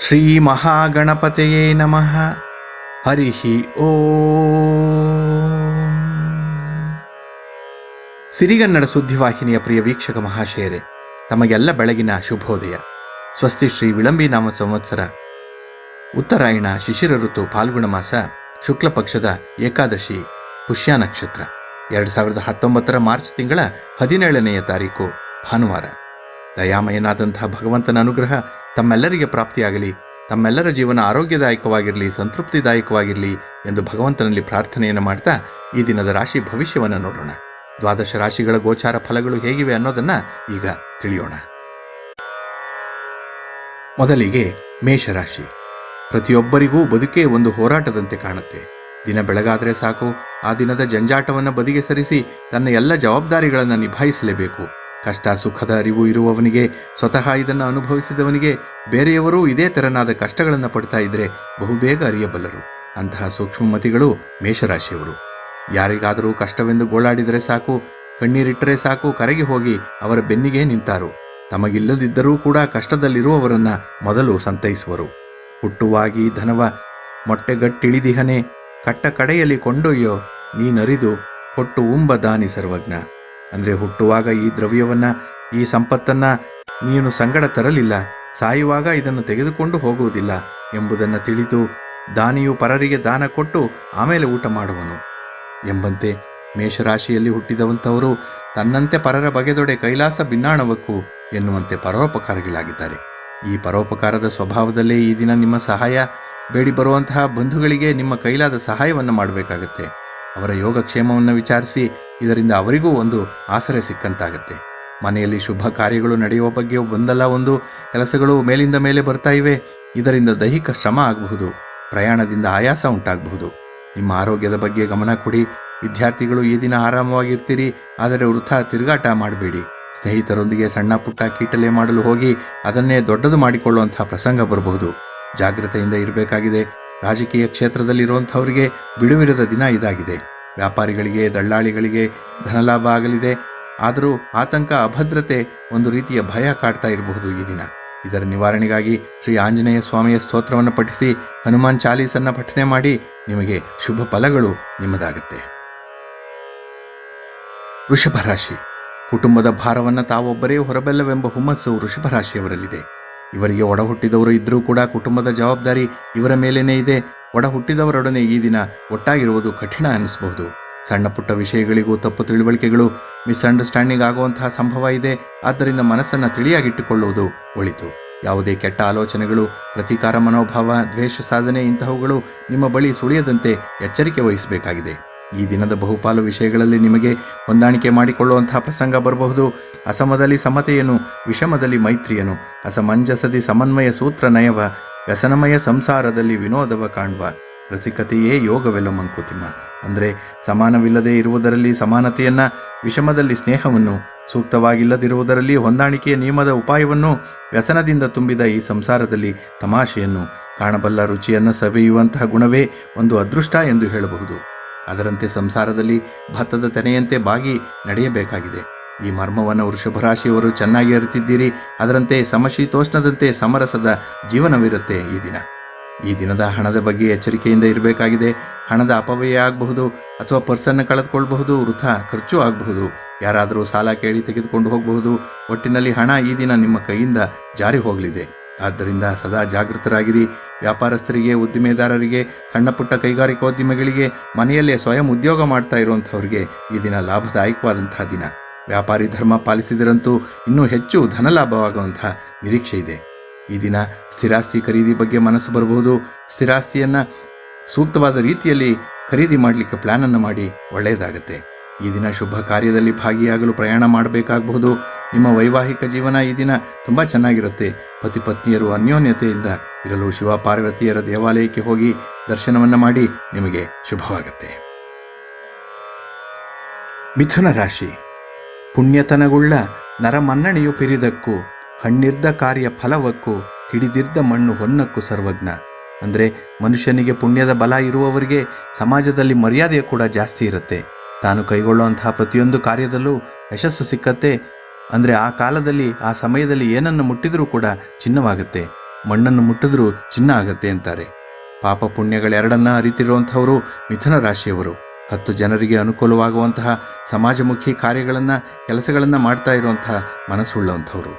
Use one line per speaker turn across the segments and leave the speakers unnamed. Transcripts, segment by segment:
ಶ್ರೀ ಮಹಾಗಣಪತೆಯೇ ನಮಃ ಹರಿಹಿ ಓ. ಸಿರಿಗನ್ನಡ ಸುದ್ದಿವಾಹಿನಿಯ ಪ್ರಿಯ ವೀಕ್ಷಕ ಮಹಾಶಯರೇ, ತಮಗೆಲ್ಲ ಬೆಳಗಿನ ಶುಭೋದಯ. ಸ್ವಸ್ತಿ ಶ್ರೀ ವಿಳಂಬಿ ನಾಮ ಸಂವತ್ಸರ. ಉತ್ತರಾಯಣ ಶಿಶಿರ ಋತು ಫಾಲ್ಗುಣ ಮಾಸ, ಶುಕ್ಲ ಪಕ್ಷದ ಏಕಾದಶಿ ಪುಷ್ಯ ನಕ್ಷತ್ರ. ಎರಡು ಸಾವಿರದ ಹತ್ತೊಂಬತ್ತರ ಮಾರ್ಚ್ ತಿಂಗಳ ಹದಿನೇಳನೆಯ ತಾರೀಕು ಭಾನುವಾರ. ದಯಾಮಯನಾದಂತಹ ಭಗವಂತನ ಅನುಗ್ರಹ ತಮ್ಮೆಲ್ಲರಿಗೆ ಪ್ರಾಪ್ತಿಯಾಗಲಿ, ತಮ್ಮೆಲ್ಲರ ಜೀವನ ಆರೋಗ್ಯದಾಯಕವಾಗಿರಲಿ, ಸಂತೃಪ್ತಿದಾಯಕವಾಗಿರಲಿ ಎಂದು ಭಗವಂತನಲ್ಲಿ ಪ್ರಾರ್ಥನೆಯನ್ನು ಮಾಡ್ತಾ ಈ ದಿನದ ರಾಶಿ ಭವಿಷ್ಯವನ್ನು ನೋಡೋಣ. ದ್ವಾದಶ ರಾಶಿಗಳ ಗೋಚಾರ ಫಲಗಳು ಹೇಗಿವೆ ಅನ್ನೋದನ್ನ ಈಗ ತಿಳಿಯೋಣ. ಮೊದಲಿಗೆ ಮೇಷರಾಶಿ ಪ್ರತಿಯೊಬ್ಬರಿಗೂ ಬದುಕೇ ಒಂದು ಹೋರಾಟದಂತೆ ಕಾಣುತ್ತೆ. ದಿನ ಬೆಳಗಾದರೆ ಸಾಕು, ಆ ದಿನದ ಜಂಜಾಟವನ್ನು ಬದಿಗೆ ಸರಿಸಿ ತನ್ನ ಎಲ್ಲ ಜವಾಬ್ದಾರಿಗಳನ್ನು ನಿಭಾಯಿಸಲೇಬೇಕು. ಕಷ್ಟ ಸುಖದ ಅರಿವು ಇರುವವನಿಗೆ ಸ್ವತಃ ಇದನ್ನು ಅನುಭವಿಸಿದವನಿಗೆ ಬೇರೆಯವರು ಇದೇ ತೆರನಾದ ಕಷ್ಟಗಳನ್ನು ಪಡ್ತಾ ಇದ್ರೆ ಬಹುಬೇಗ ಅರಿಯಬಲ್ಲರು. ಅಂತಹ ಸೂಕ್ಷ್ಮಮತಿಗಳು ಮೇಷರಾಶಿಯವರು. ಯಾರಿಗಾದರೂ ಕಷ್ಟವೆಂದು ಗೋಳಾಡಿದರೆ ಸಾಕು, ಕಣ್ಣೀರಿಟ್ಟರೆ ಸಾಕು, ಕರಗಿ ಹೋಗಿ ಅವರ ಬೆನ್ನಿಗೆ ನಿಂತಾರು. ತಮಗಿಲ್ಲದಿದ್ದರೂ ಕೂಡ ಕಷ್ಟದಲ್ಲಿರುವವರನ್ನ ಮೊದಲು ಸಂತೈಸುವರು. ಹುಟ್ಟುವಾಗಿ ಧನವ ಮೊಟ್ಟೆಗಟ್ಟಿಳಿದಿಹನೆ ಕಟ್ಟ ಕಡೆಯಲ್ಲಿ ಕೊಂಡೊಯ್ಯೋ ನೀನರಿದು ಕೊಟ್ಟು ಉಂಬ ದಾನಿ ಸರ್ವಜ್ಞ. ಅಂದರೆ ಹುಟ್ಟುವಾಗ ಈ ದ್ರವ್ಯವನ್ನು, ಈ ಸಂಪತ್ತನ್ನು ನೀನು ಸಂಗಡ ತರಲಿಲ್ಲ, ಸಾಯುವಾಗ ಇದನ್ನು ತೆಗೆದುಕೊಂಡು ಹೋಗುವುದಿಲ್ಲ ಎಂಬುದನ್ನು ತಿಳಿದು ದಾನಿಯು ಪರರಿಗೆ ದಾನ ಕೊಟ್ಟು ಆಮೇಲೆ ಊಟ ಮಾಡುವನು. ಎಂಬಂತೆ ಮೇಷರಾಶಿಯಲ್ಲಿ ಹುಟ್ಟಿದವಂಥವರು ತನ್ನಂತೆ ಪರರ ಬಗೆದೊಡೆ ಕೈಲಾಸ ಭಿನ್ನಾಣವಕ್ಕು ಎನ್ನುವಂತೆ ಪರೋಪಕಾರಿಗಳಾಗಿದ್ದಾರೆ. ಈ ಪರೋಪಕಾರದ ಸ್ವಭಾವದಲ್ಲೇ ಈ ದಿನ ನಿಮ್ಮ ಸಹಾಯ, ಬೇಡಿ ಬರುವಂತಹ ಬಂಧುಗಳಿಗೆ ನಿಮ್ಮ ಕೈಲಾದ ಸಹಾಯವನ್ನು ಮಾಡಬೇಕಾಗತ್ತೆ. ಅವರ ಯೋಗಕ್ಷೇಮವನ್ನು ವಿಚಾರಿಸಿ ಇದರಿಂದ ಅವರಿಗೂ ಒಂದು ಆಸರೆ ಸಿಕ್ಕಂತಾಗತ್ತೆ. ಮನೆಯಲ್ಲಿ ಶುಭ ಕಾರ್ಯಗಳು ನಡೆಯುವ ಬಗ್ಗೆ ಒಂದಲ್ಲ ಒಂದು ಕೆಲಸಗಳು ಮೇಲಿಂದ ಮೇಲೆ ಬರ್ತಾ ಇವೆ. ಇದರಿಂದ ದೈಹಿಕ ಶ್ರಮ ಆಗಬಹುದು. ಪ್ರಯಾಣದಿಂದ ಆಯಾಸ ಉಂಟಾಗಬಹುದು. ನಿಮ್ಮ ಆರೋಗ್ಯದ ಬಗ್ಗೆ ಗಮನ ಕೊಡಿ. ವಿದ್ಯಾರ್ಥಿಗಳು ಈ ದಿನ ಆರಾಮವಾಗಿರ್ತೀರಿ. ಆದರೆ ವೃಥ ತಿರುಗಾಟ ಮಾಡಬೇಡಿ. ಸ್ನೇಹಿತರೊಂದಿಗೆ ಸಣ್ಣ ಪುಟ್ಟ ಕೀಟಲೆ ಮಾಡಲು ಹೋಗಿ ಅದನ್ನೇ ದೊಡ್ಡದು ಮಾಡಿಕೊಳ್ಳುವಂತಹ ಪ್ರಸಂಗ ಬರಬಹುದು. ಜಾಗ್ರತೆಯಿಂದ ಇರಬೇಕಾಗಿದೆ. ರಾಜಕೀಯ ಕ್ಷೇತ್ರದಲ್ಲಿರುವಂಥವರಿಗೆ ಬಿಡುವಿರದ ದಿನ ಇದಾಗಿದೆ. ವ್ಯಾಪಾರಿಗಳಿಗೆ, ದಳ್ಳಾಳಿಗಳಿಗೆ ಧನಲಾಭ ಆಗಲಿದೆ. ಆದರೂ ಆತಂಕ, ಅಭದ್ರತೆ ಒಂದು ರೀತಿಯ ಭಯ ಕಾಡ್ತಾ ಇರಬಹುದು ಈ ದಿನ. ಇದರ ನಿವಾರಣೆಗಾಗಿ ಶ್ರೀ ಆಂಜನೇಯ ಸ್ವಾಮಿಯ ಸ್ತೋತ್ರವನ್ನು ಪಠಿಸಿ ಹನುಮಾನ್ ಚಾಲೀಸನ್ನ ಪಠನೆ ಮಾಡಿ ನಿಮಗೆ ಶುಭ ಫಲಗಳು ನಿಮ್ಮದಾಗುತ್ತೆ. ವೃಷಭ ರಾಶಿ. ಕುಟುಂಬದ ಭಾರವನ್ನು ತಾವೊಬ್ಬರೇ ಹೊರಬಲ್ಲವೆಂಬ ಹುಮ್ಮಸ್ಸು ವೃಷಭ ರಾಶಿಯವರಲ್ಲಿದೆ. ಇವರಿಗೆ ಒಡಹುಟ್ಟಿದವರು ಇದ್ದರೂ ಕೂಡ ಕುಟುಂಬದ ಜವಾಬ್ದಾರಿ ಇವರ ಮೇಲೇನೇ ಇದೆ. ಒಡ ಹುಟ್ಟಿದವರೊಡನೆ ಈ ದಿನ ಒಟ್ಟಾಗಿರುವುದು ಕಠಿಣ ಅನ್ನಿಸಬಹುದು ಸಣ್ಣ ಪುಟ್ಟ ವಿಷಯಗಳಿಗೂ ತಪ್ಪು ತಿಳುವಳಿಕೆಗಳು ಮಿಸ್ಅಂಡರ್ಸ್ಟ್ಯಾಂಡಿಂಗ್ ಆಗುವಂತಹ ಸಂಭವ ಇದೆ. ಆದ್ದರಿಂದ ಮನಸ್ಸನ್ನು ತಿಳಿಯಾಗಿಟ್ಟುಕೊಳ್ಳುವುದು ಒಳಿತು. ಯಾವುದೇ ಕೆಟ್ಟ ಆಲೋಚನೆಗಳು, ಪ್ರತೀಕಾರ ಮನೋಭಾವ, ದ್ವೇಷ ಸಾಧನೆ ಇಂತಹವುಗಳು ನಿಮ್ಮ ಬಳಿ ಸುಳಿಯದಂತೆ ಎಚ್ಚರಿಕೆ ವಹಿಸಬೇಕಾಗಿದೆ. ಈ ದಿನದ ಬಹುಪಾಲು ವಿಷಯಗಳಲ್ಲಿ ನಿಮಗೆ ಹೊಂದಾಣಿಕೆ ಮಾಡಿಕೊಳ್ಳುವಂತಹ ಪ್ರಸಂಗ ಬರಬಹುದು. ಅಸಮದಲ್ಲಿ ಸಮತೆಯನ್ನು ವಿಷಮದಲ್ಲಿ ಮೈತ್ರಿಯನು. ಅಸಮಂಜಸದಿ ಸಮನ್ವಯ ಸೂತ್ರ ನಯವ ವ್ಯಸನಮಯ ಸಂಸಾರದಲ್ಲಿ ವಿನೋದವ ಕಾಣುವ ರಸಿಕತೆಯೇ ಯೋಗವೆಲ್ಲ ಮಂಕುತಿಮ್ಮ. ಅಂದರೆ ಸಮಾನವಿಲ್ಲದೆ ಇರುವುದರಲ್ಲಿ ಸಮಾನತೆಯನ್ನ, ವಿಷಮದಲ್ಲಿ ಸ್ನೇಹವನ್ನು, ಸೂಕ್ತವಾಗಿಲ್ಲದಿರುವುದರಲ್ಲಿ ಹೊಂದಾಣಿಕೆಯ ನಿಯಮದ ಉಪಾಯವನ್ನು ವ್ಯಸನದಿಂದ ತುಂಬಿದ ಈ ಸಂಸಾರದಲ್ಲಿ ತಮಾಷೆಯನ್ನು, ಕಾಣಬಲ್ಲ ರುಚಿಯನ್ನು ಸವಿಯುವಂತಹ ಗುಣವೇ ಒಂದು ಅದೃಷ್ಟ ಎಂದು ಹೇಳಬಹುದು. ಅದರಂತೆ ಸಂಸಾರದಲ್ಲಿ ಭತ್ತದ ತೆನೆಯಂತೆ ಬಾಗಿ ನಡೆಯಬೇಕಾಗಿದೆ. ಈ ಮರ್ಮವನ್ನು ವೃಷಭರಾಶಿಯವರು ಚೆನ್ನಾಗಿ ಅರಿತಿದ್ದೀರಿ. ಅದರಂತೆ ಸಮಶೀತೋಷ್ಣದಂತೆ ಸಮರಸದ ಜೀವನವಿರುತ್ತೆ ಈ ದಿನ. ಈ ದಿನದ ಹಣದ ಬಗ್ಗೆ ಎಚ್ಚರಿಕೆಯಿಂದ ಇರಬೇಕಾಗಿದೆ. ಹಣದ ಅಪವ್ಯಯ ಆಗಬಹುದು ಅಥವಾ ಪರ್ಸನ್ನು ಕಳೆದುಕೊಳ್ಬಹುದು, ವೃಥ ಖರ್ಚು ಆಗಬಹುದು. ಯಾರಾದರೂ ಸಾಲ ಕೇಳಿ ತೆಗೆದುಕೊಂಡು ಹೋಗಬಹುದು. ಒಟ್ಟಿನಲ್ಲಿ ಹಣ ಈ ದಿನ ನಿಮ್ಮ ಕೈಯಿಂದ ಜಾರಿ ಹೋಗಲಿದೆ. ಆದ್ದರಿಂದ ಸದಾ ಜಾಗೃತರಾಗಿರಿ. ವ್ಯಾಪಾರಸ್ಥರಿಗೆ, ಉದ್ದಿಮೆದಾರರಿಗೆ ಸಣ್ಣ ಪುಟ್ಟ ಕೈಗಾರಿಕೋದ್ಯಮಿಗಳಿಗೆ, ಮನೆಯಲ್ಲೇ ಸ್ವಯಂ ಉದ್ಯೋಗ ಮಾಡ್ತಾ ಇರುವಂಥವ್ರಿಗೆ ಈ ದಿನ ಲಾಭದಾಯಕವಾದಂತಹ ದಿನ. ವ್ಯಾಪಾರಿ ಧರ್ಮ ಪಾಲಿಸಿದರಂತೂ ಇನ್ನೂ ಹೆಚ್ಚು ಧನಲಾಭವಾಗುವಂತಹ ನಿರೀಕ್ಷೆ ಇದೆ. ಈ ದಿನ ಸ್ಥಿರಾಸ್ತಿ ಖರೀದಿ ಬಗ್ಗೆ ಮನಸ್ಸು ಬರಬಹುದು. ಸ್ಥಿರಾಸ್ತಿಯನ್ನು ಸೂಕ್ತವಾದ ರೀತಿಯಲ್ಲಿ ಖರೀದಿ ಮಾಡಲಿಕ್ಕೆ ಪ್ಲ್ಯಾನನ್ನು ಮಾಡಿ ಒಳ್ಳೆಯದಾಗುತ್ತೆ. ಈ ದಿನ ಶುಭ ಕಾರ್ಯದಲ್ಲಿ ಭಾಗಿಯಾಗಲು ಪ್ರಯಾಣ ಮಾಡಬೇಕಾಗಬಹುದು. ನಿಮ್ಮ ವೈವಾಹಿಕ ಜೀವನ ಈ ದಿನ ತುಂಬ ಚೆನ್ನಾಗಿರುತ್ತೆ. ಪತಿ ಪತ್ನಿಯರು ಅನ್ಯೋನ್ಯತೆಯಿಂದ ಇರಲು ಶಿವ ಪಾರ್ವತಿಯರ ದೇವಾಲಯಕ್ಕೆ ಹೋಗಿ ದರ್ಶನವನ್ನು ಮಾಡಿ ನಿಮಗೆ ಶುಭವಾಗುತ್ತೆ. ಮಿಥುನ ರಾಶಿ. ಪುಣ್ಯತನಗುಳ್ಳ ನರಮನ್ನಣೆಯು ಪಿರಿದಕ್ಕೂ ಹಣ್ಣಿರ್ದ ಕಾರ್ಯ ಫಲವಕ್ಕೂ ಹಿಡಿದಿರ್ದ ಮಣ್ಣು ಹೊನ್ನಕ್ಕೂ ಸರ್ವಜ್ಞ. ಅಂದರೆ ಮನುಷ್ಯನಿಗೆ ಪುಣ್ಯದ ಬಲ ಇರುವವರಿಗೆ ಸಮಾಜದಲ್ಲಿ ಮರ್ಯಾದೆ ಕೂಡ ಜಾಸ್ತಿ ಇರುತ್ತೆ. ತಾನು ಕೈಗೊಳ್ಳುವಂತಹ ಪ್ರತಿಯೊಂದು ಕಾರ್ಯದಲ್ಲೂ ಯಶಸ್ಸು ಸಿಕ್ಕತ್ತೆ. ಅಂದರೆ ಆ ಕಾಲದಲ್ಲಿ, ಆ ಸಮಯದಲ್ಲಿ ಏನನ್ನು ಮುಟ್ಟಿದರೂ ಕೂಡ ಚಿನ್ನವಾಗುತ್ತೆ. ಮಣ್ಣನ್ನು ಮುಟ್ಟಿದ್ರೂ ಚಿನ್ನ ಆಗತ್ತೆ ಅಂತಾರೆ. ಪಾಪ ಪುಣ್ಯಗಳೆರಡನ್ನ ಅರಿತಿರುವಂಥವರು ಮಿಥುನ ರಾಶಿಯವರು. ಹತ್ತು ಜನರಿಗೆ ಅನುಕೂಲವಾಗುವಂತಹ ಸಮಾಜಮುಖಿ ಕಾರ್ಯಗಳನ್ನು, ಕೆಲಸಗಳನ್ನು ಮಾಡ್ತಾ ಇರುವಂತಹ ಮನಸ್ಸುಳ್ಳವಂಥವರು.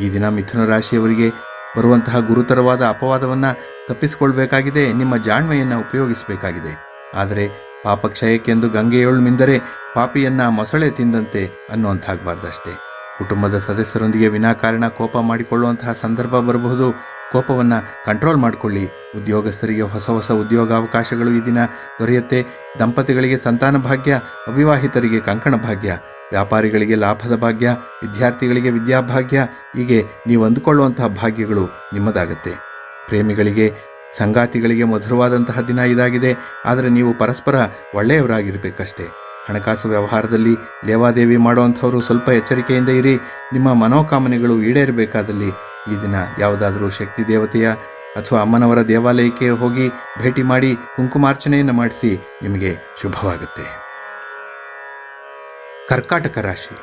ಈ ದಿನ ಮಿಥುನ ರಾಶಿಯವರಿಗೆ ಬರುವಂತಹ ಗುರುತರವಾದ ಅಪವಾದವನ್ನು ತಪ್ಪಿಸಿಕೊಳ್ಬೇಕಾಗಿದೆ, ನಿಮ್ಮ ಜಾಣ್ಮೆಯನ್ನು ಉಪಯೋಗಿಸಬೇಕಾಗಿದೆ. ಆದರೆ ಪಾಪಕ್ಷಯಕ್ಕೆಂದು ಗಂಗೆಯೊಳು ಮಿಂದರೆ ಪಾಪಿಯನ್ನ ಮೊಸಳೆ ತಿಂದಂತೆ ಅನ್ನುವಂತಾಗಬಾರ್ದಷ್ಟೇ. ಕುಟುಂಬದ ಸದಸ್ಯರೊಂದಿಗೆ ವಿನಾಕಾರಣ ಕೋಪ ಮಾಡಿಕೊಳ್ಳುವಂತಹ ಸಂದರ್ಭ ಬರಬಹುದು. ಕೋಪವನ್ನು ಕಂಟ್ರೋಲ್ ಮಾಡಿಕೊಳ್ಳಿ. ಉದ್ಯೋಗಸ್ಥರಿಗೆ ಹೊಸ ಹೊಸ ಉದ್ಯೋಗಾವಕಾಶಗಳು ಈ ದಿನ ದೊರೆಯುತ್ತೆ. ದಂಪತಿಗಳಿಗೆ ಸಂತಾನ ಭಾಗ್ಯ, ಅವಿವಾಹಿತರಿಗೆ ಕಂಕಣ ಭಾಗ್ಯ. ವ್ಯಾಪಾರಿಗಳಿಗೆ ಲಾಭದ ಭಾಗ್ಯ, ವಿದ್ಯಾರ್ಥಿಗಳಿಗೆ ವಿದ್ಯಾಭಾಗ್ಯ ಹೀಗೆ ನೀವು ಅಂದುಕೊಳ್ಳುವಂತಹ ಭಾಗ್ಯಗಳು ನಿಮ್ಮದಾಗತ್ತೆ. ಪ್ರೇಮಿಗಳಿಗೆ, ಸಂಗಾತಿಗಳಿಗೆ ಮಧುರವಾದಂತಹ ದಿನ ಇದಾಗಿದೆ. ಆದರೆ ನೀವು ಪರಸ್ಪರ ಒಳ್ಳೆಯವರಾಗಿರಬೇಕಷ್ಟೇ. ಹಣಕಾಸು ವ್ಯವಹಾರದಲ್ಲಿ ಲೇವಾದೇವಿ ಮಾಡುವಂಥವರು ಸ್ವಲ್ಪ ಎಚ್ಚರಿಕೆಯಿಂದ ಇರಿ. ನಿಮ್ಮ ಮನೋಕಾಮನೆಗಳು ಈಡೇರಬೇಕಾದಲ್ಲಿ ಈ ದಿನ ಯಾವುದಾದರೂ ಶಕ್ತಿ ದೇವತೆಯ ಅಥವಾ ಅಮ್ಮನವರ ದೇವಾಲಯಕ್ಕೆ ಹೋಗಿ ಭೇಟಿ ಮಾಡಿ ಕುಂಕುಮಾರ್ಚನೆಯನ್ನು ಮಾಡಿಸಿ ನಿಮಗೆ ಶುಭವಾಗುತ್ತೆ. ಕರ್ಕಾಟಕ ರಾಶಿ.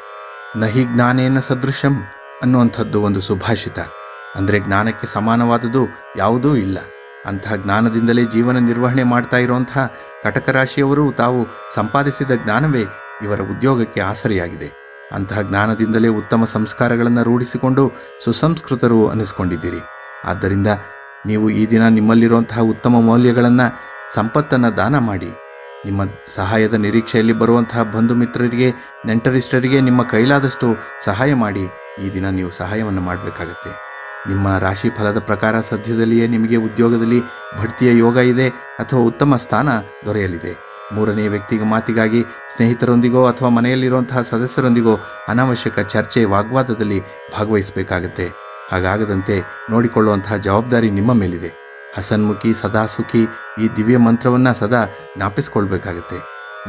ನಹಿ ಜ್ಞಾನೇನ ಸದೃಶಂ ಅನ್ನುವಂಥದ್ದು ಒಂದು ಸುಭಾಷಿತ. ಅಂದರೆ ಜ್ಞಾನಕ್ಕೆ ಸಮಾನವಾದುದು ಯಾವುದೂ ಇಲ್ಲ. ಅಂತಹ ಜ್ಞಾನದಿಂದಲೇ ಜೀವನ ನಿರ್ವಹಣೆ ಮಾಡ್ತಾ ಇರುವಂತಹ ಕಟಕ ರಾಶಿಯವರು ತಾವು ಸಂಪಾದಿಸಿದ ಜ್ಞಾನವೇ ಇವರ ಉದ್ಯೋಗಕ್ಕೆ ಆಸರೆಯಾಗಿದೆ. ಅಂತಹ ಜ್ಞಾನದಿಂದಲೇ ಉತ್ತಮ ಸಂಸ್ಕಾರಗಳನ್ನು ರೂಢಿಸಿಕೊಂಡು ಸುಸಂಸ್ಕೃತರು ಅನಿಸ್ಕೊಂಡಿದ್ದೀರಿ. ಆದ್ದರಿಂದ ನೀವು ಈ ದಿನ ನಿಮ್ಮಲ್ಲಿರುವಂತಹ ಉತ್ತಮ ಮೌಲ್ಯಗಳನ್ನು, ಸಂಪತ್ತನ್ನು ದಾನ ಮಾಡಿ. ನಿಮ್ಮ ಸಹಾಯದ ನಿರೀಕ್ಷೆಯಲ್ಲಿ ಬರುವಂತಹ ಬಂಧು ಮಿತ್ರರಿಗೆ, ನೆಂಟರಿಷ್ಟರಿಗೆ ನಿಮ್ಮ ಕೈಲಾದಷ್ಟು ಸಹಾಯ ಮಾಡಿ. ಈ ದಿನ ನೀವು ಸಹಾಯವನ್ನು ಮಾಡಬೇಕಾಗತ್ತೆ. ನಿಮ್ಮ ರಾಶಿ ಫಲದ ಪ್ರಕಾರ ಸದ್ಯದಲ್ಲಿಯೇ ನಿಮಗೆ ಉದ್ಯೋಗದಲ್ಲಿ ಬಡ್ತಿಯ ಯೋಗ ಇದೆ ಅಥವಾ ಉತ್ತಮ ಸ್ಥಾನ ದೊರೆಯಲಿದೆ. ಮೂರನೇ ವ್ಯಕ್ತಿಗೆ ಮಾತಿಗಾಗಿ ಸ್ನೇಹಿತರೊಂದಿಗೋ ಅಥವಾ ಮನೆಯಲ್ಲಿರುವಂತಹ ಸದಸ್ಯರೊಂದಿಗೋ ಅನಾವಶ್ಯಕ ಚರ್ಚೆ ವಾಗ್ವಾದದಲ್ಲಿ ಭಾಗವಹಿಸಬೇಕಾಗತ್ತೆ. ಹಾಗಾಗದಂತೆ ನೋಡಿಕೊಳ್ಳುವಂತಹ ಜವಾಬ್ದಾರಿ ನಿಮ್ಮ ಮೇಲಿದೆ. ಹಸನ್ಮುಖಿ ಸದಾ ಸುಖಿ ಈ ದಿವ್ಯ ಮಂತ್ರವನ್ನು ಸದಾ ಜ್ಞಾಪಿಸ್ಕೊಳ್ಬೇಕಾಗತ್ತೆ.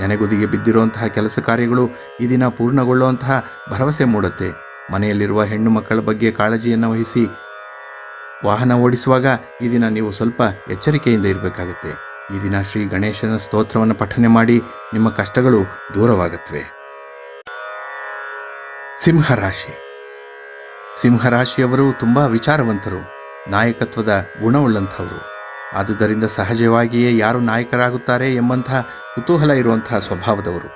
ನೆನೆಗುದಿಗೆ ಬಿದ್ದಿರುವಂತಹ ಕೆಲಸ ಕಾರ್ಯಗಳು ಈ ದಿನ ಪೂರ್ಣಗೊಳ್ಳುವಂತಹ ಭರವಸೆ ಮೂಡುತ್ತೆ. ಮನೆಯಲ್ಲಿರುವ ಹೆಣ್ಣು ಮಕ್ಕಳ ಬಗ್ಗೆ ಕಾಳಜಿಯನ್ನು ವಹಿಸಿ ವಾಹನ ಓಡಿಸುವಾಗ ಈ ದಿನ ನೀವು ಸ್ವಲ್ಪ ಎಚ್ಚರಿಕೆಯಿಂದ ಇರಬೇಕಾಗುತ್ತೆ. ಈ ದಿನ ಶ್ರೀ ಗಣೇಶನ ಸ್ತೋತ್ರವನ್ನು ಪಠನೆ ಮಾಡಿ ನಿಮ್ಮ ಕಷ್ಟಗಳು ದೂರವಾಗುತ್ತವೆ. ಸಿಂಹರಾಶಿ ಸಿಂಹರಾಶಿಯವರು ತುಂಬ ವಿಚಾರವಂತರು, ನಾಯಕತ್ವದ ಗುಣವುಳ್ಳಂಥವರು. ಆದುದರಿಂದ ಸಹಜವಾಗಿಯೇ ಯಾರು ನಾಯಕರಾಗುತ್ತಾರೆ ಎಂಬಂತಹ ಕುತೂಹಲ ಇರುವಂತಹ ಸ್ವಭಾವದವರು.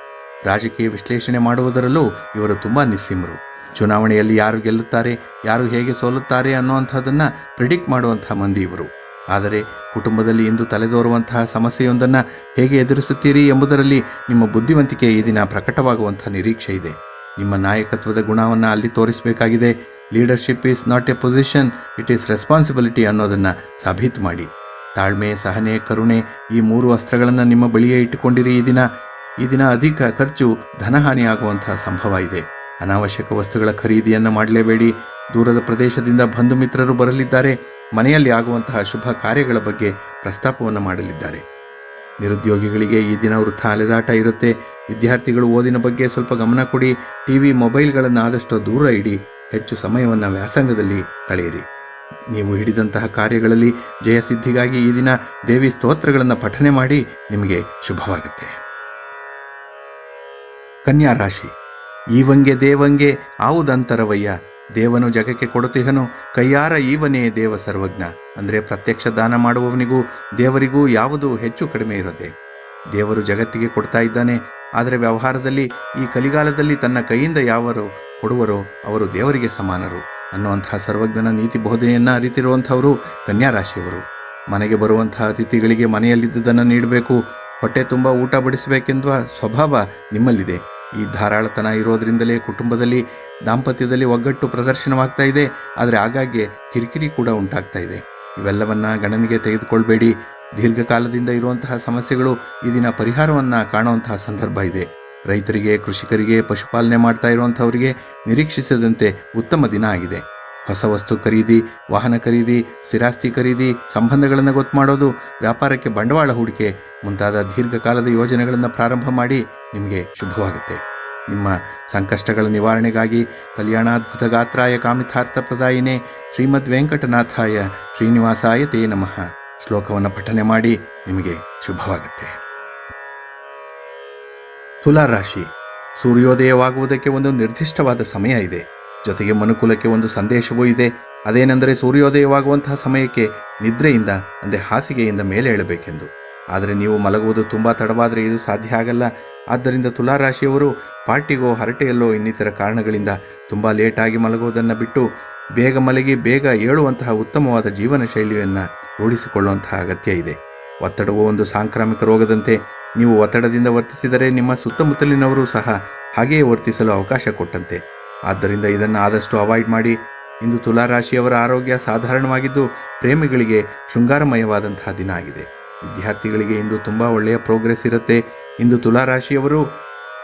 ರಾಜಕೀಯ ವಿಶ್ಲೇಷಣೆ ಮಾಡುವುದರಲ್ಲೂ ಇವರು ತುಂಬ ನಿಸ್ಸೀಮರು. ಚುನಾವಣೆಯಲ್ಲಿ ಯಾರು ಗೆಲ್ಲುತ್ತಾರೆ, ಯಾರು ಹೇಗೆ ಸೋಲುತ್ತಾರೆ ಅನ್ನುವಂಥದ್ದನ್ನು ಪ್ರಿಡಿಕ್ಟ್ ಮಾಡುವಂಥ ಮಂದಿ ಇವರು. ಆದರೆ ಕುಟುಂಬದಲ್ಲಿ ಇಂದು ತಲೆದೋರುವಂತಹ ಸಮಸ್ಯೆಯೊಂದನ್ನು ಹೇಗೆ ಎದುರಿಸುತ್ತೀರಿ ಎಂಬುದರಲ್ಲಿ ನಿಮ್ಮ ಬುದ್ಧಿವಂತಿಕೆ ಈ ದಿನ ಪ್ರಕಟವಾಗುವಂಥ ನಿರೀಕ್ಷೆ ಇದೆ. ನಿಮ್ಮ ನಾಯಕತ್ವದ ಗುಣವನ್ನು ಅಲ್ಲಿ ತೋರಿಸಬೇಕಾಗಿದೆ. Leadership is not a position it is responsibility ಅನ್ನೋದನ್ನು ಸಾಬೀತು ಮಾಡಿ. ತಾಳ್ಮೆ, ಸಹನೆ, ಕರುಣೆ ಈ ಮೂರು ಅಸ್ತ್ರಗಳನ್ನು ನಿಮ್ಮ ಬಳಿಯೇ ಇಟ್ಟುಕೊಂಡಿರಿ ಈ ದಿನ. ಈ ದಿನ ಅಧಿಕ ಖರ್ಚು ಧನಹಾನಿಯಾಗುವಂತಹ ಸಂಭವ ಇದೆ. ಅನಾವಶ್ಯಕ ವಸ್ತುಗಳ ಖರೀದಿಯನ್ನು ಮಾಡಲೇಬೇಡಿ. ದೂರದ ಪ್ರದೇಶದಿಂದ ಬಂಧು ಮಿತ್ರರು ಬರಲಿದ್ದಾರೆ. ಮನೆಯಲ್ಲಿ ಆಗುವಂತಹ ಶುಭ ಕಾರ್ಯಗಳ ಬಗ್ಗೆ ಪ್ರಸ್ತಾಪವನ್ನು ಮಾಡಲಿದ್ದಾರೆ. ನಿರುದ್ಯೋಗಿಗಳಿಗೆ ಈ ದಿನ ವೃಥ ಅಲೆದಾಟ ಇರುತ್ತೆ. ವಿದ್ಯಾರ್ಥಿಗಳು ಓದಿನ ಬಗ್ಗೆ ಸ್ವಲ್ಪ ಗಮನ ಕೊಡಿ. ಟಿ ವಿ ಮೊಬೈಲ್ಗಳನ್ನು ಆದಷ್ಟು ದೂರ ಇಡಿ. ಹೆಚ್ಚು ಸಮಯವನ್ನು ವ್ಯಾಸಂಗದಲ್ಲಿ ಕಳೆಯಿರಿ. ನೀವು ಹಿಡಿದಂತಹ ಕಾರ್ಯಗಳಲ್ಲಿ ಜಯಸಿದ್ಧಿಗಾಗಿ ಈ ದಿನ ದೇವಿ ಸ್ತೋತ್ರಗಳನ್ನು ಪಠನೆ ಮಾಡಿ ನಿಮಗೆ ಶುಭವಾಗುತ್ತೆ. ಕನ್ಯಾ ರಾಶಿ. ಈವಂಗೆ ದೇವಂಗೆ ಆವುದಂತರವಯ್ಯ. ದೇವನು ಜಗಕ್ಕೆ ಕೊಡುತ್ತಿಹನು, ಕೈಯಾರ ಈವನೇ ದೇವ ಸರ್ವಜ್ಞ. ಅಂದರೆ ಪ್ರತ್ಯಕ್ಷ ದಾನ ಮಾಡುವವನಿಗೂ ದೇವರಿಗೂ ಯಾವುದು ಹೆಚ್ಚು ಕಡಿಮೆ ಇರೋದೆ. ದೇವರು ಜಗತ್ತಿಗೆ ಕೊಡ್ತಾ ಇದ್ದಾನೆ, ಆದರೆ ವ್ಯವಹಾರದಲ್ಲಿ, ಈ ಕಲಿಗಾಲದಲ್ಲಿ ತನ್ನ ಕೈಯಿಂದ ಯಾವರು ಕೊಡುವರೋ ಅವರು ದೇವರಿಗೆ ಸಮಾನರು ಅನ್ನುವಂತಹ ಸರ್ವಜ್ಞನ ನೀತಿ ಬೋಧನೆಯನ್ನು ಅರಿತಿರುವಂಥವರು ಕನ್ಯಾರಾಶಿಯವರು. ಮನೆಗೆ ಬರುವಂತಹ ಅತಿಥಿಗಳಿಗೆ ಮನೆಯಲ್ಲಿದ್ದುದನ್ನು ನೀಡಬೇಕು, ಹೊಟ್ಟೆ ತುಂಬ ಊಟ ಬಡಿಸಬೇಕೆಂಬ ಸ್ವಭಾವ ನಿಮ್ಮಲ್ಲಿದೆ. ಈ ಧಾರಾಳತನ ಇರೋದ್ರಿಂದಲೇ ಕುಟುಂಬದಲ್ಲಿ ದಾಂಪತ್ಯದಲ್ಲಿ ಒಗ್ಗಟ್ಟು ಪ್ರದರ್ಶನವಾಗ್ತಾ ಇದೆ, ಆದರೆ ಆಗಾಗ್ಗೆ ಕಿರಿಕಿರಿ ಕೂಡ ಉಂಟಾಗ್ತಾ ಇದೆ. ಇವೆಲ್ಲವನ್ನ ಗಣನೆಗೆ ತೆಗೆದುಕೊಳ್ಬೇಡಿ. ದೀರ್ಘಕಾಲದಿಂದ ಇರುವಂತಹ ಸಮಸ್ಯೆಗಳು ಈ ದಿನ ಪರಿಹಾರವನ್ನು ಕಾಣುವಂತಹ ಸಂದರ್ಭ ಇದೆ. ರೈತರಿಗೆ, ಕೃಷಿಕರಿಗೆ, ಪಶುಪಾಲನೆ ಮಾಡ್ತಾ ಇರುವಂಥವರಿಗೆ ನಿರೀಕ್ಷಿಸದಂತೆ ಉತ್ತಮ ದಿನ ಆಗಿದೆ. ಹೊಸ ವಸ್ತು ಖರೀದಿ, ವಾಹನ ಖರೀದಿ, ಸ್ಥಿರಾಸ್ತಿ ಖರೀದಿ, ಸಂಬಂಧಗಳನ್ನು ಗೊತ್ತು ಮಾಡೋದು, ವ್ಯಾಪಾರಕ್ಕೆ ಬಂಡವಾಳ ಹೂಡಿಕೆ ಮುಂತಾದ ದೀರ್ಘಕಾಲದ ಯೋಜನೆಗಳನ್ನು ಪ್ರಾರಂಭ ಮಾಡಿ ನಿಮಗೆ ಶುಭವಾಗುತ್ತೆ. ನಿಮ್ಮ ಸಂಕಷ್ಟಗಳ ನಿವಾರಣೆಗಾಗಿ ಕಲ್ಯಾಣಾದ್ಭುತ ಗಾತ್ರಾಯ ಕಾಮಿತಾರ್ಥ ಪ್ರದಾಯಿನೇ ಶ್ರೀಮದ್ ವೆಂಕಟನಾಥಾಯ ಶ್ರೀನಿವಾಸಾಯ ತೇ ನಮಃ. ಶ್ಲೋಕವನ್ನು ಪಠನೆ ಮಾಡಿ ನಿಮಗೆ ಶುಭವಾಗುತ್ತೆ. ತುಲಾರಾಶಿ. ಸೂರ್ಯೋದಯವಾಗುವುದಕ್ಕೆ ಒಂದು ನಿರ್ದಿಷ್ಟವಾದ ಸಮಯ ಇದೆ. ಜೊತೆಗೆ ಮನುಕುಲಕ್ಕೆ ಒಂದು ಸಂದೇಶವೂ ಇದೆ. ಅದೇನೆಂದರೆ ಸೂರ್ಯೋದಯವಾಗುವಂತಹ ಸಮಯಕ್ಕೆ ನಿದ್ರೆಯಿಂದ, ಅಂದರೆ ಹಾಸಿಗೆಯಿಂದ ಮೇಲೆ ಏಳಬೇಕೆಂದು. ಆದರೆ ನೀವು ಮಲಗುವುದು ತುಂಬ ತಡವಾದರೆ ಇದು ಸಾಧ್ಯ ಆಗಲ್ಲ. ಆದ್ದರಿಂದ ತುಲಾರಾಶಿಯವರು ಪಾರ್ಟಿಗೋ ಹರಟೆಯಲ್ಲೋ ಇನ್ನಿತರ ಕಾರಣಗಳಿಂದ ತುಂಬ ಲೇಟಾಗಿ ಮಲಗುವುದನ್ನು ಬಿಟ್ಟು ಬೇಗ ಮಲಗಿ ಬೇಗ ಏಳುವಂತಹ ಉತ್ತಮವಾದ ಜೀವನ ಶೈಲಿಯನ್ನು ರೂಢಿಸಿಕೊಳ್ಳುವಂತಹ ಅಗತ್ಯ ಇದೆ. ಒತ್ತಡವು ಒಂದು ಸಾಂಕ್ರಾಮಿಕ ರೋಗದಂತೆ ನೀವು ಒತ್ತಡದಿಂದ ವರ್ತಿಸಿದರೆ ನಿಮ್ಮ ಸುತ್ತಮುತ್ತಲಿನವರು ಸಹ ಹಾಗೆಯೇ ವರ್ತಿಸಲು ಅವಕಾಶ ಕೊಟ್ಟಂತೆ. ಆದ್ದರಿಂದ ಇದನ್ನು ಆದಷ್ಟು ಅವಾಯ್ಡ್ ಮಾಡಿ. ಇಂದು ತುಲಾರಾಶಿಯವರ ಆರೋಗ್ಯ ಸಾಧಾರಣವಾಗಿದ್ದು ಪ್ರೇಮಿಗಳಿಗೆ ಶೃಂಗಾರಮಯವಾದಂತಹ ದಿನ ಆಗಿದೆ. ವಿದ್ಯಾರ್ಥಿಗಳಿಗೆ ಇಂದು ತುಂಬ ಒಳ್ಳೆಯ ಪ್ರೋಗ್ರೆಸ್ ಇರುತ್ತೆ. ಇಂದು ತುಲಾರಾಶಿಯವರು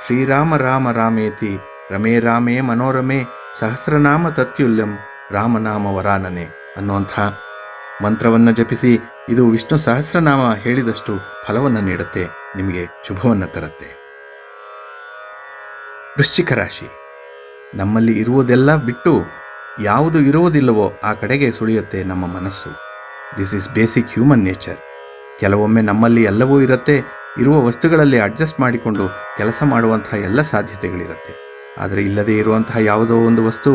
ಶ್ರೀರಾಮ ರಾಮ ರಾಮೇತಿ, ರಮೇ ರಾಮೇ ಮನೋರಮೇ, ಸಹಸ್ರನಾಮ ತತ್ಯುಲ್ಯಂ, ರಾಮನಾಮ ವರಾನನೆ ಅನ್ನುವಂಥ ಮಂತ್ರವನ್ನು ಜಪಿಸಿ ಇದು ವಿಷ್ಣು ಸಹಸ್ರನಾಮ ಹೇಳಿದಷ್ಟು ಫಲವನ್ನು ನೀಡುತ್ತೆ, ನಿಮಗೆ ಶುಭವನ್ನು ತರುತ್ತೆ. ವೃಶ್ಚಿಕ ರಾಶಿ, ನಮ್ಮಲ್ಲಿ ಇರುವುದೆಲ್ಲ ಬಿಟ್ಟು ಯಾವುದು ಇರುವುದಿಲ್ಲವೋ ಆ ಕಡೆಗೆ ಸುಳಿಯುತ್ತೆ ನಮ್ಮ ಮನಸ್ಸು. This is basic human nature ಕೆಲವೊಮ್ಮೆ ನಮ್ಮಲ್ಲಿ ಎಲ್ಲವೂ ಇರುತ್ತೆ ಇರುವ ವಸ್ತುಗಳಲ್ಲಿ ಅಡ್ಜಸ್ಟ್ ಮಾಡಿಕೊಂಡು ಕೆಲಸ ಮಾಡುವಂತಹ ಎಲ್ಲ ಸಾಧ್ಯತೆಗಳಿರುತ್ತೆ. ಆದರೆ ಇಲ್ಲದೇ ಇರುವಂತಹ ಯಾವುದೋ ಒಂದು ವಸ್ತು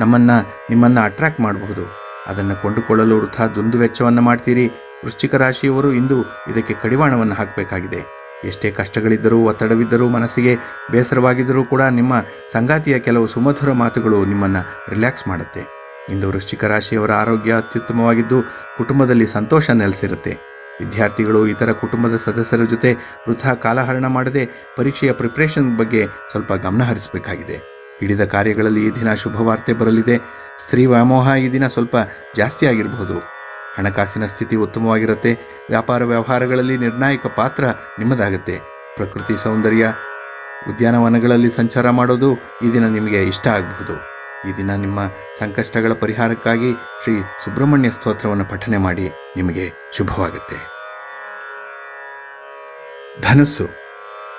ನಮ್ಮನ್ನು, ನಿಮ್ಮನ್ನು ಅಟ್ರಾಕ್ಟ್ ಮಾಡಬಹುದು. ಅದನ್ನು ಕೊಂಡುಕೊಳ್ಳಲು ವೃಥ ದುಂದು ವೆಚ್ಚವನ್ನು ಮಾಡ್ತೀರಿ. ವೃಶ್ಚಿಕ ರಾಶಿಯವರು ಇಂದು ಇದಕ್ಕೆ ಕಡಿವಾಣವನ್ನು ಹಾಕಬೇಕಾಗಿದೆ. ಎಷ್ಟೇ ಕಷ್ಟಗಳಿದ್ದರೂ, ಒತ್ತಡವಿದ್ದರೂ, ಮನಸ್ಸಿಗೆ ಬೇಸರವಾಗಿದ್ದರೂ ಕೂಡ ನಿಮ್ಮ ಸಂಗಾತಿಯ ಕೆಲವು ಸುಮಧುರ ಮಾತುಗಳು ನಿಮ್ಮನ್ನು ರಿಲ್ಯಾಕ್ಸ್ ಮಾಡುತ್ತೆ. ಇಂದು ವೃಶ್ಚಿಕ ರಾಶಿಯವರ ಆರೋಗ್ಯ ಅತ್ಯುತ್ತಮವಾಗಿದ್ದು, ಕುಟುಂಬದಲ್ಲಿ ಸಂತೋಷ ನೆಲೆಸಿರುತ್ತೆ. ವಿದ್ಯಾರ್ಥಿಗಳು, ಇತರ ಕುಟುಂಬದ ಸದಸ್ಯರ ಜೊತೆ ವೃಥಾ ಕಾಲಹರಣ ಮಾಡದೆ ಪರೀಕ್ಷೆಯ ಪ್ರಿಪ್ರೇಷನ್ ಬಗ್ಗೆ ಸ್ವಲ್ಪ ಗಮನ ಹರಿಸಬೇಕಾಗಿದೆ. ಹಿಡಿದ ಕಾರ್ಯಗಳಲ್ಲಿ ಈ ದಿನ ಶುಭವಾರ್ತೆ ಬರಲಿದೆ. ಸ್ತ್ರೀ ವ್ಯಾಮೋಹ ಈ ದಿನ ಸ್ವಲ್ಪ ಜಾಸ್ತಿ ಆಗಿರಬಹುದು. ಹಣಕಾಸಿನ ಸ್ಥಿತಿ ಉತ್ತಮವಾಗಿರುತ್ತೆ. ವ್ಯಾಪಾರ ವ್ಯವಹಾರಗಳಲ್ಲಿ ನಿರ್ಣಾಯಕ ಪಾತ್ರ ನಿಮ್ಮದಾಗುತ್ತೆ. ಪ್ರಕೃತಿ ಸೌಂದರ್ಯ, ಉದ್ಯಾನವನಗಳಲ್ಲಿ ಸಂಚಾರ ಮಾಡೋದು ಈ ದಿನ ನಿಮಗೆ ಇಷ್ಟ ಆಗಬಹುದು. ಈ ದಿನ ನಿಮ್ಮ ಸಂಕಷ್ಟಗಳ ಪರಿಹಾರಕ್ಕಾಗಿ ಶ್ರೀ ಸುಬ್ರಹ್ಮಣ್ಯ ಸ್ತೋತ್ರವನ್ನು ಪಠನೆ ಮಾಡಿ ನಿಮಗೆ ಶುಭವಾಗುತ್ತೆ. ಧನಸ್ಸು.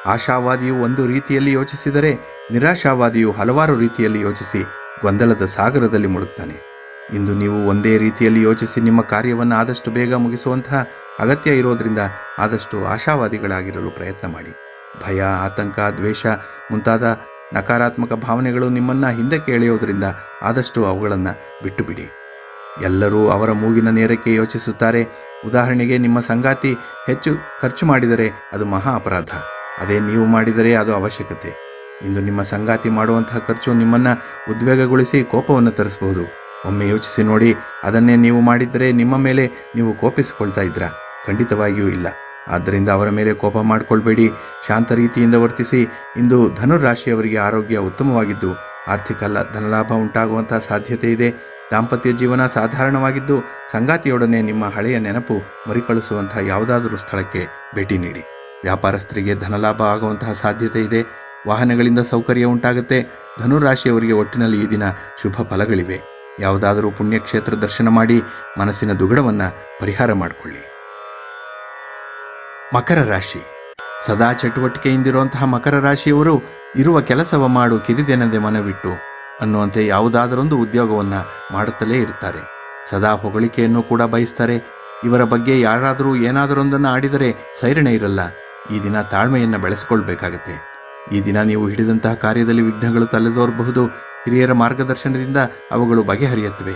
ಆಶಾವಾದಿಯು ಒಂದು ರೀತಿಯಲ್ಲಿ ಯೋಚಿಸಿದರೆ ನಿರಾಶಾವಾದಿಯು ಹಲವಾರು ರೀತಿಯಲ್ಲಿ ಯೋಚಿಸಿ ಗೊಂದಲದ ಸಾಗರದಲ್ಲಿ ಮುಳುಗ್ತಾನೆ. ಇಂದು ನೀವು ಒಂದೇ ರೀತಿಯಲ್ಲಿ ಯೋಚಿಸಿ ನಿಮ್ಮ ಕಾರ್ಯವನ್ನು ಆದಷ್ಟು ಬೇಗ ಮುಗಿಸುವಂತಹ ಅಗತ್ಯ ಇರೋದರಿಂದ ಆದಷ್ಟು ಆಶಾವಾದಿಗಳಾಗಿರಲು ಪ್ರಯತ್ನ ಮಾಡಿ. ಭಯ, ಆತಂಕ, ದ್ವೇಷ ಮುಂತಾದ ನಕಾರಾತ್ಮಕ ಭಾವನೆಗಳು ನಿಮ್ಮನ್ನು ಹಿಂದಕ್ಕೆ ಎಳೆಯೋದರಿಂದ ಆದಷ್ಟು ಅವುಗಳನ್ನು ಬಿಟ್ಟುಬಿಡಿ. ಎಲ್ಲರೂ ಅವರ ಮೂಗಿನ ನೇರಕ್ಕೆ ಯೋಚಿಸುತ್ತಾರೆ. ಉದಾಹರಣೆಗೆ ನಿಮ್ಮ ಸಂಗಾತಿ ಹೆಚ್ಚು ಖರ್ಚು ಮಾಡಿದರೆ ಅದು ಮಹಾ ಅಪರಾಧ. ಅದೇ ನೀವು ಮಾಡಿದರೆ ಅದು ಅವಶ್ಯಕತೆ. ಇಂದು ನಿಮ್ಮ ಸಂಗಾತಿ ಮಾಡುವಂತಹ ಖರ್ಚು ನಿಮ್ಮನ್ನು ಉದ್ವೇಗಗೊಳಿಸಿ ಕೋಪವನ್ನು ತರಿಸಬಹುದು. ಒಮ್ಮೆ ಯೋಚಿಸಿ ನೋಡಿ, ಅದನ್ನೇ ನೀವು ಮಾಡಿದರೆ ನಿಮ್ಮ ಮೇಲೆ ನೀವು ಕೋಪಿಸಿಕೊಳ್ತಾ ಇದ್ರಾ ಖಂಡಿತವಾಗಿಯೂ ಇಲ್ಲ. ಆದ್ದರಿಂದ ಅವರ ಮೇಲೆ ಕೋಪ ಮಾಡಿಕೊಳ್ಬೇಡಿ. ಶಾಂತ ರೀತಿಯಿಂದ ವರ್ತಿಸಿ. ಇಂದು ಧನುರಾಶಿಯವರಿಗೆ ಆರೋಗ್ಯ ಉತ್ತಮವಾಗಿದ್ದು ಆರ್ಥಿಕ ಧನಲಾಭ ಉಂಟಾಗುವಂತಹ ಸಾಧ್ಯತೆ ಇದೆ. ದಾಂಪತ್ಯ ಜೀವನ ಸಾಧಾರಣವಾಗಿದ್ದು, ಸಂಗಾತಿಯೊಡನೆ ನಿಮ್ಮ ಹಳೆಯ ನೆನಪು ಮರಿಕಳಿಸುವಂತಹ ಯಾವುದಾದರೂ ಸ್ಥಳಕ್ಕೆ ಭೇಟಿ ನೀಡಿ. ವ್ಯಾಪಾರಸ್ಥರಿಗೆ ಧನಲಾಭ ಆಗುವಂತಹ ಸಾಧ್ಯತೆ ಇದೆ. ವಾಹನಗಳಿಂದ ಸೌಕರ್ಯ ಉಂಟಾಗುತ್ತೆ. ಧನುರಾಶಿಯವರಿಗೆ ಒಟ್ಟಿನಲ್ಲಿ ಈ ದಿನ ಶುಭ ಫಲಗಳಿವೆ. ಯಾವುದಾದರೂ ಪುಣ್ಯಕ್ಷೇತ್ರ ದರ್ಶನ ಮಾಡಿ ಮನಸ್ಸಿನ ದುಗಡವನ್ನು ಪರಿಹಾರ ಮಾಡಿಕೊಳ್ಳಿ. ಮಕರ ರಾಶಿ. ಸದಾ ಚಟುವಟಿಕೆಯಿಂದಿರುವಂತಹ ಮಕರ ರಾಶಿಯವರು ಇರುವ ಕೆಲಸವ ಮಾಡು ಕಿರಿದೆನದೆ ಮನವಿಟ್ಟು ಅನ್ನುವಂತೆ ಯಾವುದಾದರೊಂದು ಉದ್ಯೋಗವನ್ನು ಮಾಡುತ್ತಲೇ ಇರ್ತಾರೆ. ಸದಾ ಹೊಗಳಿಕೆಯನ್ನು ಕೂಡ ಬಯಸ್ತಾರೆ. ಇವರ ಬಗ್ಗೆ ಯಾರಾದರೂ ಏನಾದರೊಂದನ್ನು ಆಡಿದರೆ ಸೈರಣೆ ಇರಲ್ಲ. ಈ ದಿನ ತಾಳ್ಮೆಯನ್ನು ಬೆಳೆಸಿಕೊಳ್ಬೇಕಾಗತ್ತೆ. ಈ ದಿನ ನೀವು ಹಿಡಿದಂತಹ ಕಾರ್ಯದಲ್ಲಿ ವಿಘ್ನಗಳು ತಲೆದೋರಬಹುದು. ಹಿರಿಯರ ಮಾರ್ಗದರ್ಶನದಿಂದ ಅವುಗಳು ಬಗೆಹರಿಯುತ್ತವೆ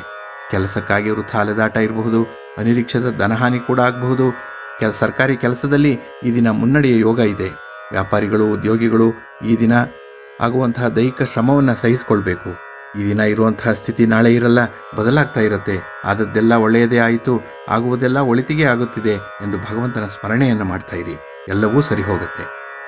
ಕೆಲಸಕ್ಕಾಗಿ ವೃಥ ಅಲೆದಾಟ ಇರಬಹುದು. ಅನಿರೀಕ್ಷಿತ ಧನಹಾನಿ ಕೂಡ ಆಗಬಹುದು. ಕೆಲ ಸರ್ಕಾರಿ ಕೆಲಸದಲ್ಲಿ ಈ ದಿನ ಮುನ್ನಡೆಯ ಯೋಗ ಇದೆ. ವ್ಯಾಪಾರಿಗಳು, ಉದ್ಯೋಗಿಗಳು ಈ ದಿನ ಆಗುವಂತಹ ದೈಹಿಕ ಶ್ರಮವನ್ನು ಸಹಿಸಿಕೊಳ್ಬೇಕು. ಈ ದಿನ ಇರುವಂತಹ ಸ್ಥಿತಿ ನಾಳೆ ಇರಲ್ಲ, ಬದಲಾಗ್ತಾ ಇರುತ್ತೆ. ಆದದ್ದೆಲ್ಲ ಒಳ್ಳೆಯದೇ ಆಯಿತು, ಆಗುವುದೆಲ್ಲ ಒಳಿತಿಗೆ ಆಗುತ್ತಿದೆ ಎಂದು ಭಗವಂತನ ಸ್ಮರಣೆಯನ್ನು ಮಾಡ್ತಾ ಇರಿ. ಎಲ್ಲವೂ ಸರಿ ಹೋಗುತ್ತೆ.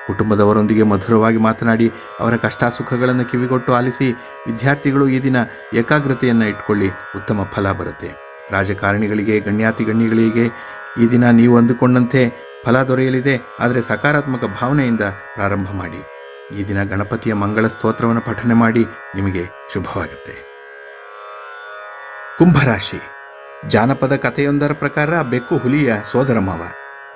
ಕುಟುಂಬದವರೊಂದಿಗೆ ಮಧುರವಾಗಿ ಮಾತನಾಡಿ, ಅವರ ಕಷ್ಟ ಸುಖಗಳನ್ನು ಕಿವಿಗೊಟ್ಟು ಆಲಿಸಿ, ವಿದ್ಯಾರ್ಥಿಗಳು ಈ ದಿನ ಏಕಾಗ್ರತೆಯನ್ನು ಇಟ್ಕೊಳ್ಳಿ, ಉತ್ತಮ ಫಲ ಬರುತ್ತೆ. ರಾಜಕಾರಣಿಗಳಿಗೆ, ಗಣ್ಯಾತಿ ಗಣ್ಯಗಳಿಗೆ ಈ ದಿನ ನೀವು ಅಂದುಕೊಂಡಂತೆ ಫಲ ದೊರೆಯಲಿದೆ, ಆದರೆ ಸಕಾರಾತ್ಮಕ ಭಾವನೆಯಿಂದ ಪ್ರಾರಂಭ ಮಾಡಿ. ಈ ದಿನ ಗಣಪತಿಯ ಮಂಗಳ ಸ್ತೋತ್ರವನ್ನು ಪಠನೆ ಮಾಡಿ ನಿಮಗೆ ಶುಭವಾಗುತ್ತೆ. ಕುಂಭರಾಶಿ. ಜಾನಪದ ಕಥೆಯೊಂದರ ಪ್ರಕಾರ ಬೆಕ್ಕು ಹುಲಿಯ ಸೋದರ ಮಾವ.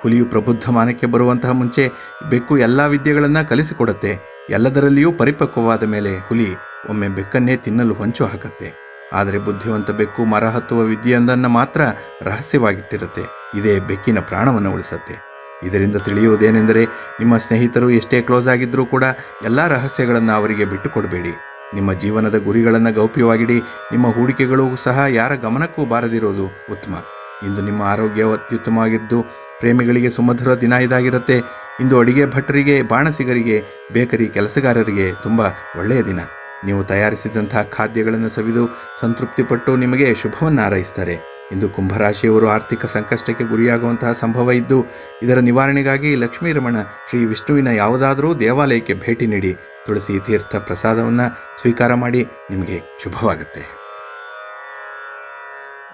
ಹುಲಿಯು ಪ್ರಬುದ್ಧಮಾನಕ್ಕೆ ಬರುವಂತಹ ಮುಂಚೆ ಬೆಕ್ಕು ಎಲ್ಲ ವಿದ್ಯೆಗಳನ್ನು ಕಲಿಸಿಕೊಡುತ್ತೆ. ಎಲ್ಲದರಲ್ಲಿಯೂ ಪರಿಪಕ್ವವಾದ ಮೇಲೆ ಹುಲಿ ಒಮ್ಮೆ ಬೆಕ್ಕನ್ನೇ ತಿನ್ನಲು ಹೊಂಚು ಹಾಕತ್ತೆ. ಆದರೆ ಬುದ್ಧಿವಂತ ಬೆಕ್ಕು ಮರ ಹತ್ತುವ ವಿದ್ಯೆಯೊಂದನ್ನು ಮಾತ್ರ ರಹಸ್ಯವಾಗಿಟ್ಟಿರುತ್ತೆ. ಇದೇ ಬೆಕ್ಕಿನ ಪ್ರಾಣವನ್ನು ಉಳಿಸುತ್ತೆ. ಇದರಿಂದ ತಿಳಿಯುವುದೇನೆಂದರೆ ನಿಮ್ಮ ಸ್ನೇಹಿತರು ಎಷ್ಟೇ ಕ್ಲೋಸ್ ಆಗಿದ್ದರೂ ಕೂಡ ಎಲ್ಲ ರಹಸ್ಯಗಳನ್ನು ಅವರಿಗೆ ಬಿಟ್ಟುಕೊಡಬೇಡಿ. ನಿಮ್ಮ ಜೀವನದ ಗುರಿಗಳನ್ನು ಗೌಪ್ಯವಾಗಿಡಿ, ನಿಮ್ಮ ಹೂಡಿಕೆಗಳು ಸಹ ಯಾರ ಗಮನಕ್ಕೂ ಬಾರದಿರೋದು ಉತ್ತಮ. ಇಂದು ನಿಮ್ಮ ಆರೋಗ್ಯ ಅತ್ಯುತ್ತಮವಾಗಿದ್ದು, ಪ್ರೇಮಿಗಳಿಗೆ ಸುಮಧುರ ದಿನ ಇದಾಗಿರುತ್ತೆ. ಇಂದು ಅಡಿಗೆ ಭಟ್ಟರಿಗೆ ಬಾಣಸಿಗರಿಗೆ, ಬೇಕರಿ ಕೆಲಸಗಾರರಿಗೆ ತುಂಬ ಒಳ್ಳೆಯ ದಿನ. ನೀವು ತಯಾರಿಸಿದಂತಹ ಖಾದ್ಯಗಳನ್ನು ಸವಿದು ಸಂತೃಪ್ತಿಪಟ್ಟು ನಿಮಗೆ ಶುಭವನ್ನು ಹಾರೈಸ್ತಾರೆ ಇಂದು ಕುಂಭರಾಶಿಯವರು ಆರ್ಥಿಕ ಸಂಕಷ್ಟಕ್ಕೆ ಗುರಿಯಾಗುವಂತಹ ಸಂಭವ ಇದ್ದು, ಇದರ ನಿವಾರಣೆಗಾಗಿ ಲಕ್ಷ್ಮೀ ರಮಣ ಶ್ರೀ ವಿಷ್ಣುವಿನ ಯಾವುದಾದರೂ ದೇವಾಲಯಕ್ಕೆ ಭೇಟಿ ನೀಡಿ ತುಳಸಿ ತೀರ್ಥ ಪ್ರಸಾದವನ್ನು ಸ್ವೀಕಾರ ಮಾಡಿ ನಿಮಗೆ ಶುಭವಾಗುತ್ತೆ.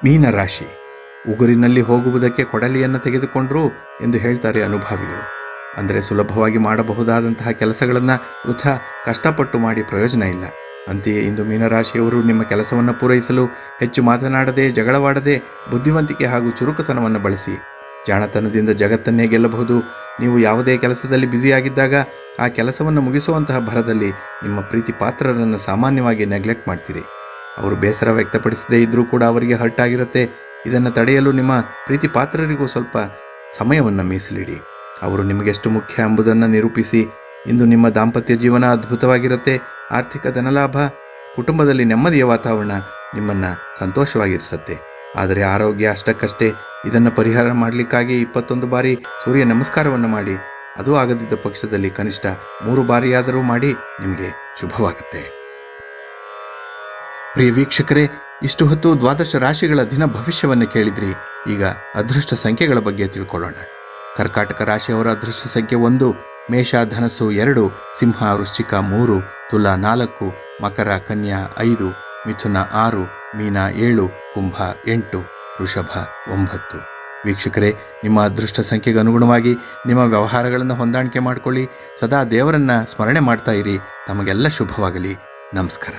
ಮೀನರಾಶಿ, ಉಗುರಿನಲ್ಲಿ ಹೋಗುವುದಕ್ಕೆ ಕೊಡಲಿಯನ್ನು ತೆಗೆದುಕೊಂಡ್ರು ಎಂದು ಹೇಳ್ತಾರೆ ಅನುಭವಿಗಳು ಅಂದರೆ ಸುಲಭವಾಗಿ ಮಾಡಬಹುದಾದಂತಹ ಕೆಲಸಗಳನ್ನು ವೃಥ ಕಷ್ಟಪಟ್ಟು ಮಾಡಿ ಪ್ರಯೋಜನ ಇಲ್ಲ. ಅಂತೆಯೇ ಇಂದು ಮೀನರಾಶಿಯವರು ನಿಮ್ಮ ಕೆಲಸವನ್ನು ಪೂರೈಸಲು ಹೆಚ್ಚು ಮಾತನಾಡದೆ, ಜಗಳವಾಡದೆ, ಬುದ್ಧಿವಂತಿಕೆ ಹಾಗೂ ಚುರುಕುತನವನ್ನು ಬಳಸಿ. ಜಾಣತನದಿಂದ ಜಗತ್ತನ್ನೇ ಗೆಲ್ಲಬಹುದು. ನೀವು ಯಾವುದೇ ಕೆಲಸದಲ್ಲಿ ಬ್ಯುಸಿಯಾಗಿದ್ದಾಗ ಆ ಕೆಲಸವನ್ನು ಮುಗಿಸುವಂತಹ ಭರದಲ್ಲಿ ನಿಮ್ಮ ಪ್ರೀತಿ ಪಾತ್ರರನ್ನು ಸಾಮಾನ್ಯವಾಗಿ ನೆಗ್ಲೆಕ್ಟ್ ಮಾಡ್ತೀರಿ. ಅವರು ಬೇಸರ ವ್ಯಕ್ತಪಡಿಸದೇ ಇದ್ದರೂ ಕೂಡ ಅವರಿಗೆ ಹರ್ಟ್ ಆಗಿರುತ್ತೆ. ಇದನ್ನು ತಡೆಯಲು ನಿಮ್ಮ ಪ್ರೀತಿ ಪಾತ್ರರಿಗೂ ಸ್ವಲ್ಪ ಸಮಯವನ್ನು ಮೀಸಲಿಡಿ. ಅವರು ನಿಮಗೆಷ್ಟು ಮುಖ್ಯ ಎಂಬುದನ್ನು ನಿರೂಪಿಸಿ. ಇಂದು ನಿಮ್ಮ ದಾಂಪತ್ಯ ಜೀವನ ಅದ್ಭುತವಾಗಿರುತ್ತೆ. ಆರ್ಥಿಕ ಧನಲಾಭ, ಕುಟುಂಬದಲ್ಲಿ ನೆಮ್ಮದಿಯ ವಾತಾವರಣ ನಿಮ್ಮನ್ನು ಸಂತೋಷವಾಗಿರಿಸುತ್ತೆ. ಆದರೆ ಆರೋಗ್ಯ, ಅಷ್ಟಕ್ಕಷ್ಟೇ. ಇದನ್ನು ಪರಿಹಾರ ಮಾಡಲಿಕ್ಕಾಗಿ ಇಪ್ಪತ್ತೊಂದು ಬಾರಿ ಸೂರ್ಯ ನಮಸ್ಕಾರವನ್ನು ಮಾಡಿ. ಅದು ಆಗದಿದ್ದ ಪಕ್ಷದಲ್ಲಿ ಕನಿಷ್ಠ ಮೂರು ಬಾರಿಯಾದರೂ ಮಾಡಿ ನಿಮಗೆ ಶುಭವಾಗುತ್ತೆ. ಪ್ರಿಯ ವೀಕ್ಷಕರೇ, ಇಷ್ಟು ಹೊತ್ತು ದ್ವಾದಶ ರಾಶಿಗಳ ದಿನ ಭವಿಷ್ಯವನ್ನು ಕೇಳಿದ್ರಿ. ಈಗ ಅದೃಷ್ಟ ಸಂಖ್ಯೆಗಳ ಬಗ್ಗೆ ತಿಳ್ಕೊಳ್ಳೋಣ. ಕರ್ಕಾಟಕ ರಾಶಿಯವರ ಅದೃಷ್ಟ ಸಂಖ್ಯೆ ಒಂದು ಮೇಷ ಧನಸ್ಸು ಎರಡು ಸಿಂಹ ವೃಶ್ಚಿಕ ಮೂರು, ತುಲಾ ನಾಲ್ಕು, ಮಕರ ಕನ್ಯಾ ಐದು, ಮಿಥುನ ಆರು, ಮೀನ ಏಳು, ಕುಂಭ ಎಂಟು, ವೃಷಭ ಒಂಬತ್ತು. ವೀಕ್ಷಕರೇ, ನಿಮ್ಮ ಅದೃಷ್ಟ ಸಂಖ್ಯೆಗೆ ಅನುಗುಣವಾಗಿ ನಿಮ್ಮ ವ್ಯವಹಾರಗಳನ್ನು ಹೊಂದಾಣಿಕೆ ಮಾಡಿಕೊಳ್ಳಿ. ಸದಾ ದೇವರನ್ನ ಸ್ಮರಣೆ ಮಾಡ್ತಾ ಇರಿ. ತಮಗೆಲ್ಲ ಶುಭವಾಗಲಿ. ನಮಸ್ಕಾರ.